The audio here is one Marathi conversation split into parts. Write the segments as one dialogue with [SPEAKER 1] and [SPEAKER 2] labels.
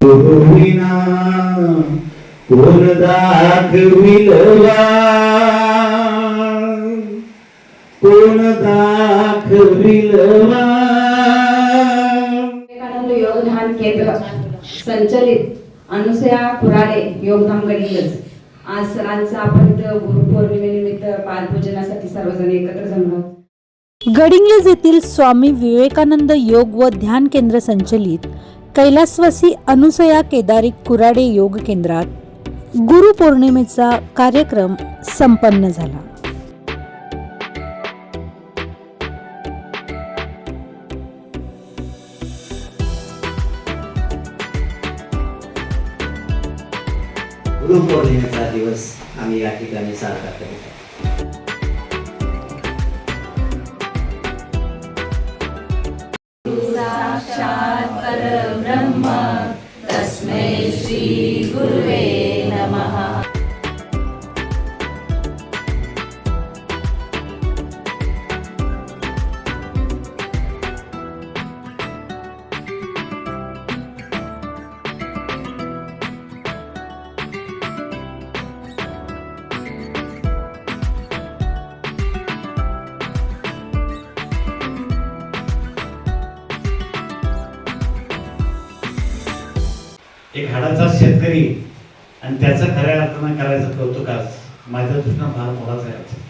[SPEAKER 1] होईना कोण दाखविल कोण दाखविल
[SPEAKER 2] योगदान केंद्र संचलित अनुसया कुराडे योगदान गडिंगज आज सरांचा आपण इथं गुरुपौर्णिमेनिमित्त पादपूजनासाठी सर्वजण एकत्र जमलो
[SPEAKER 3] गडिंग्लज येथील स्वामी विवेकानंद योग व ध्यान केंद्र संचलित कैलासवासी अनुसया केदारी कुराडे योग केंद्रात गुरुपौर्णिमेचा कार्यक्रम संपन्न झाला.
[SPEAKER 4] गुरुपौर्णिमेचा दिवस आम्ही या ठिकाणी साजरा करीत परब्रह्म
[SPEAKER 5] एक हाडाचा शेतकरी आणि त्याचं खऱ्या अर्थानं करायचं कौतुक आज माझ्या दृष्टीनं फार मोलाचं आहे.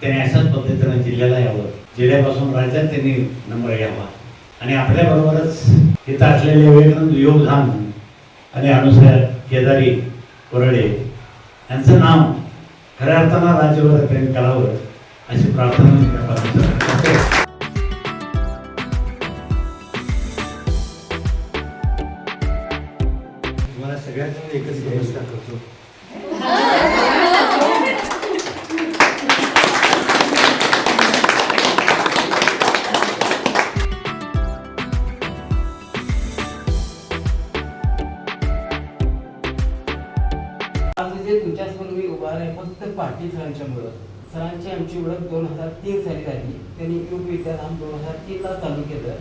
[SPEAKER 5] त्याने अशाच पद्धतीनं जिल्ह्याला यावं. जिल्ह्यापासून राज्यात त्यांनी नंबर घ्यावा. आणि आपल्याबरोबरच इथं असलेले विवेकानंद योगधान आणि अनुसार केदारी कोरडे यांचं नाव खऱ्या अर्थानं राज्यभर प्रेम करावं अशी प्रार्थना
[SPEAKER 6] एकच नमस्कार करतो
[SPEAKER 7] आज जे तुमच्यासमोर मी उभा आहे फक्त पाटील सरांच्यामुळं सरांची आमची ओळख दोन हजार तीन साली झाली. त्यांनी योग विद्याधाम दोन हजार तीनला चालू केलं.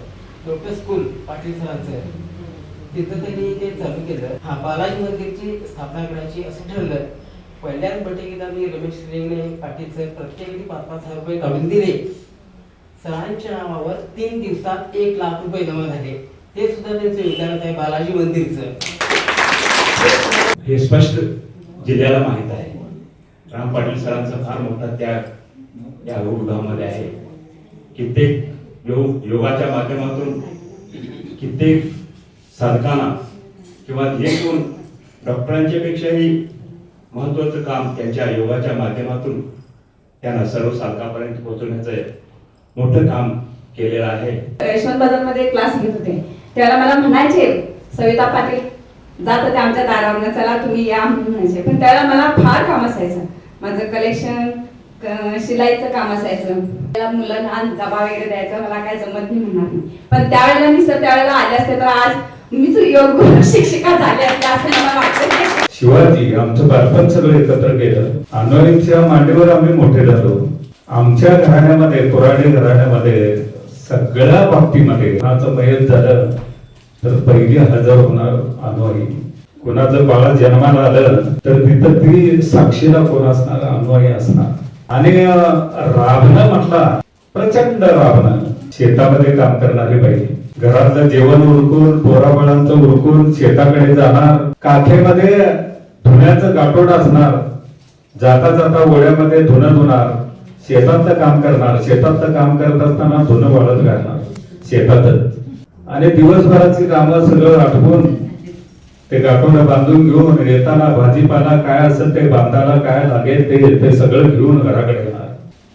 [SPEAKER 7] डॉक्टर स्कूल पाटील सरांचं. तिथं त्यांनी ते चालू केलं. हा बालाजी मंदिरची स्थापना करायची असं ठरलं. पहिल्याच बैठकीत मी रमेश रेंगणे पाटील प्रत्येकी पाच पाच हजार रुपये काढून दिले. सरांच्या नावावर तीन दिवसात एक लाख रुपये जमा झाले. ते सुद्धा त्यांचं योगदानच आहे बालाजी मंदिरचं.
[SPEAKER 8] हे स्पष्ट जिल्ह्याला माहीत आहे. राम पाटील सरांचा फार मोठा त्याग या योगामध्ये आहे. कित्येक योग योगाच्या माध्यमातून कित्येक साधकांना किंवा ध्येय घेऊन डॉक्टरांच्या पेक्षाही महत्वाचं काम त्यांच्या योगाच्या माध्यमातून त्यांना सर्व साधकापर्यंत पोहोचवण्याचं मोठं काम केलेलं आहे.
[SPEAKER 2] यशवंत मध्ये क्लास घेत होते. त्याला मला म्हणायचे सविता पाटील जात होते आमच्या दारावर चला तुम्ही या म्हणून म्हणायचे. पण त्याला मला फार काम असायचं. माझं कलेक्शन शिलाईचं काम असायचं. त्याला मुलं लहान वगैरे द्यायचं मला काय जमत नाही म्हणणार नाही पण त्यावेळेला मी सर त्यावेळेला आले असते तर आज मीच योग शिक्षिका झाले असं मला वाटतं
[SPEAKER 6] शिवाजी आमचं बालपण सगळं एकत्र केलं. अनोईच्या मांडीवर आम्ही मोठे झालो. आमच्या घराण्यामध्ये पुराणे घराण्यामध्ये सगळ्या बाबतीमध्ये कुणाचं मयत झालं तर पहिली हजर होणार अनुयायी कोणाचं बाळा जन्माला आलं तर तिथं ती साक्षीला कोण असणार? अनुयायी असणार. आणि राबणं म्हटला प्रचंड राबणं शेतामध्ये काम करणारी बाई. घरातलं जेवण उरकून पोराबाळांचं उरकून शेताकडे जाणार. काठेमध्ये धुण्याचं गाठोड असणार. जाता जाता ओळ्यामध्ये धुणं धुणार. शेतातलं काम करणार. शेतातलं काम करत असताना धुणं वाळत घालणार. शेतातच. आणि दिवसभराची कामं सगळं आठवून ते गाठोडं बांधून घेऊन येताना भाजीपाला काय असेल ते बांधायला काय लागेल ते ते सगळं घेऊन घराकडे येणार.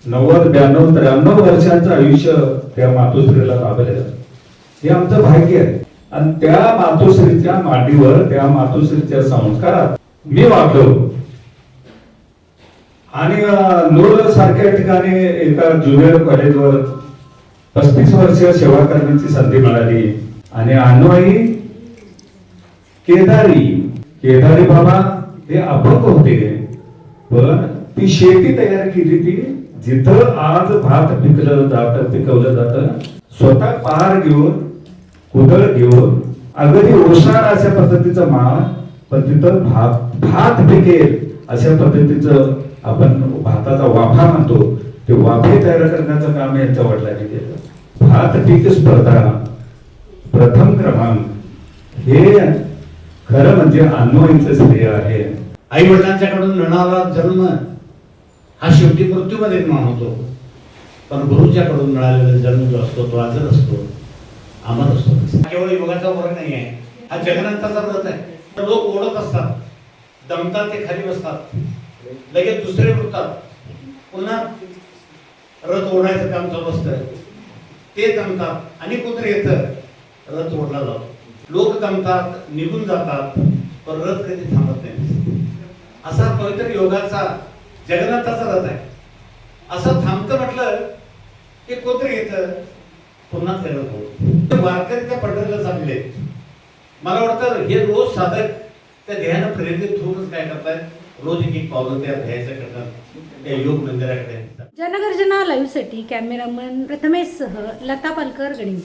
[SPEAKER 6] नव्वद ब्याण्णव त्र्याण्णव वर्षांचं आयुष्य त्या मातोश्रीला लाभलेलं. हे आमचं भाग्य आहे. आणि त्या मातोश्रीच्या मांडीवर त्या मातोश्रीच्या संस्कारात मी वागलो. आणि नूर सारख्या ठिकाणी एका ज्युनियर कॉलेजवर पस्तीस वर्ष सेवा करण्याची संधी मिळाली. आणि अनुवाई केदारी केदारी बाबा हे अपंग होते. पण ती शेती तयार केली ती जिथं आज भात पिकलं जात पिकवलं जात स्वतः पहार घेऊन कुदळ घेऊन अगदी ओसार अशा पद्धतीचा माळ पण तिथं भात भात पिकेल अशा पद्धतीचं आपण भाताचा वाफा म्हणतो. ते वाफे तयार करण्याचं काम यांच्या वडिलांनी केलं. भात पीक स्पर्धा प्रथम क्रमांक. हे खरं म्हणजे अन्वयीचं श्रेय आहे.
[SPEAKER 5] आई वडिलांच्याकडून मिळणारा जन्म हा शेवटी मृत्यूमध्ये निर्माण होतो. पण गुरुच्याकडून मिळालेला जन्म जो असतो तो अजर असतो. आम्हाला असतो केवळ योगाचा वर्ग नाही आहे हा जगन्नाथाचा व्रत आहे. लोक ओढत असतात. दमतात ते खाली बसतात. लगेच दुसरे उठतात पुन्हा रथ ओढायचं काम चालू असतं. ते दमतात आणि कुत्र येतं? रथ ओढला जातो. लोक दमतात निघून जातात पण रथ कधी थांबत नाही. असा पवित्र योगाचा जगन्नाथाचा रथ आहे. असं थांबतं म्हटलं की कोत्र येतं? पुन्हा ते रथ वारकरी त्या पंढरीला चालले. मला वाटतं हे रोज साधक त्या ध्येयानं प्रेरित होऊनच काय करतायत? रोज एक एक पावलं त्या ध्येयाचं करतात. त्या योग मंदिराकडे.
[SPEAKER 3] जनगर्जना लाईव्हसाठी कॅमेरामन प्रथमेश सह लता पालकर गडिंग